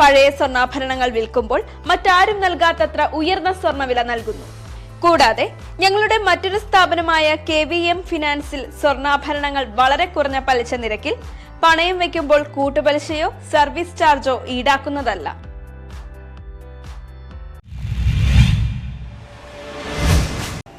പഴയ സ്വർണാഭരണങ്ങൾ വിൽക്കുമ്പോൾ മറ്റാരും നൽകാത്തത്ര ഉയർന്ന സ്വർണവില നൽകുന്നു. കൂടാതെ ഞങ്ങളുടെ മറ്റൊരു സ്ഥാപനമായ കെ വി എം ഫിനാൻസിൽ സ്വർണാഭരണങ്ങൾ വളരെ കുറഞ്ഞ പലിശ നിരക്കിൽ പണയം വയ്ക്കുമ്പോൾ കൂട്ടുപലിശയോ സർവീസ് ചാർജോ ഈടാക്കുന്നതല്ല.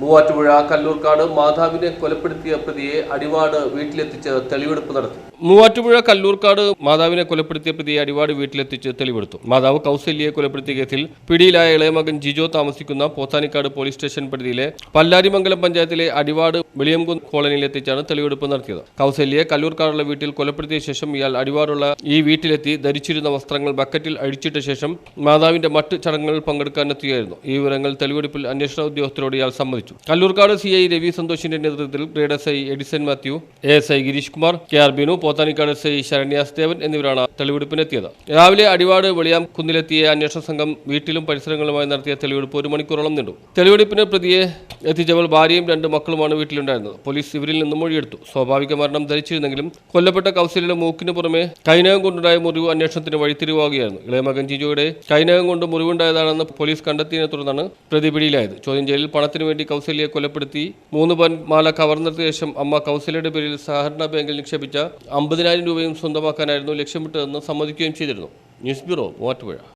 മൂവാറ്റുപുഴ കല്ലൂർക്കാട് മാതാവിനെ കൊലപ്പെടുത്തിയ പ്രതിയെ അടിവാട് വീട്ടിലെത്തിച്ച് തെളിവെടുപ്പ് നടത്തി. മൂവാറ്റുപുഴ കല്ലൂർക്കാട് മാതാവിനെ കൊലപ്പെടുത്തിയ പ്രതിയെ അടിവാട് വീട്ടിലെത്തിച്ച് തെളിവെടുത്തു. മാതാവ് കൗസല്യയെ കൊലപ്പെടുത്തിയ കേസിൽ പിടിയിലായ ഇളയമകൻ ജിജോ താമസിക്കുന്ന പോത്താനിക്കാട് പോലീസ് സ്റ്റേഷൻ പരിധിയിലെ പല്ലാരിമംഗലം പഞ്ചായത്തിലെ അടിവാട് വെളിയംകുന്ന് കോളനിയിലെത്തിച്ചാണ് തെളിവെടുപ്പ് നടത്തിയത്. കൗസല്യയെ കല്ലൂർക്കാടുള്ള വീട്ടിൽ കൊലപ്പെടുത്തിയ ശേഷം ഇയാൾ അടിവാടുള്ള ഈ വീട്ടിലെത്തി ധരിച്ചിരുന്ന വസ്ത്രങ്ങൾ ബക്കറ്റിൽ അഴിച്ചിട്ട ശേഷം മാതാവിന്റെ മറ്റ് ചടങ്ങുകളിൽ പങ്കെടുക്കാനെത്തിയായിരുന്നു. ഈ വിവരങ്ങൾ തെളിവെടുപ്പിൽ അന്വേഷണ ഉദ്യോഗസ്ഥരോട് ഇയാൾ സമ്മതിച്ചു. കല്ലൂർക്കാട് സി ഐ രവി സന്തോഷിന്റെ നേതൃത്വത്തിൽ grade S I Edison Mathew A S I Girish Kumar K R Binu Pothanikkad I Saranyas Devan എന്നിവരാണ് തെളിവെടുപ്പിനെത്തിയത്. രാവിലെ അടിവാട് വെളിയാം കുന്നിലെത്തിയ അന്വേഷണ സംഘം വീട്ടിലും പരിസരങ്ങളുമായി നടത്തിയ തെളിവെടുപ്പ് ഒരു മണിക്കൂറോളം നീണ്ടു. തെളിവെടുപ്പിന് പ്രതിയെ എത്തിച്ചവൾ ഭാര്യയും രണ്ട് മക്കളുമാണ് വീട്ടിലുണ്ടായിരുന്നത്. പോലീസ് ഇവരിൽ നിന്നും മൊഴിയെടുത്തു. സ്വാഭാവിക മരണം ധരിച്ചിരുന്നെങ്കിലും കൊല്ലപ്പെട്ട കൗസല്യയുടെ മൂക്കിന് പുറമെ കൈനകം കൊണ്ടുണ്ടായ മുറിവ് അന്വേഷണത്തിന് വഴിത്തിരിവാകുകയായിരുന്നു ഇളയമകൻ ജിജോയുടെ കൈനകം കൊണ്ട് മുറിവുണ്ടായതാണെന്ന് പോലീസ് കണ്ടെത്തിയതിനെ തുടർന്നാണ് പ്രതി പിടിയിലായത്. ചോദ്യം ചെയ്യലിൽ പണത്തിനു വേണ്ടി കൗസല്യയെ കൊലപ്പെടുത്തി മൂന്ന് പൻ മാല കവർന്നെടുത്ത ശേഷം അമ്മ കൗസല്യയുടെ പേരിൽ സഹകരണ ബാങ്കിൽ നിക്ഷേപിച്ച അമ്പതിനായിരം രൂപയും സ്വന്തമാക്കാനായിരുന്നു ലക്ഷ്യമിട്ടതെന്ന് സമ്മതിക്കുകയും ചെയ്തിരുന്നു. News bureau Muvattupuzha.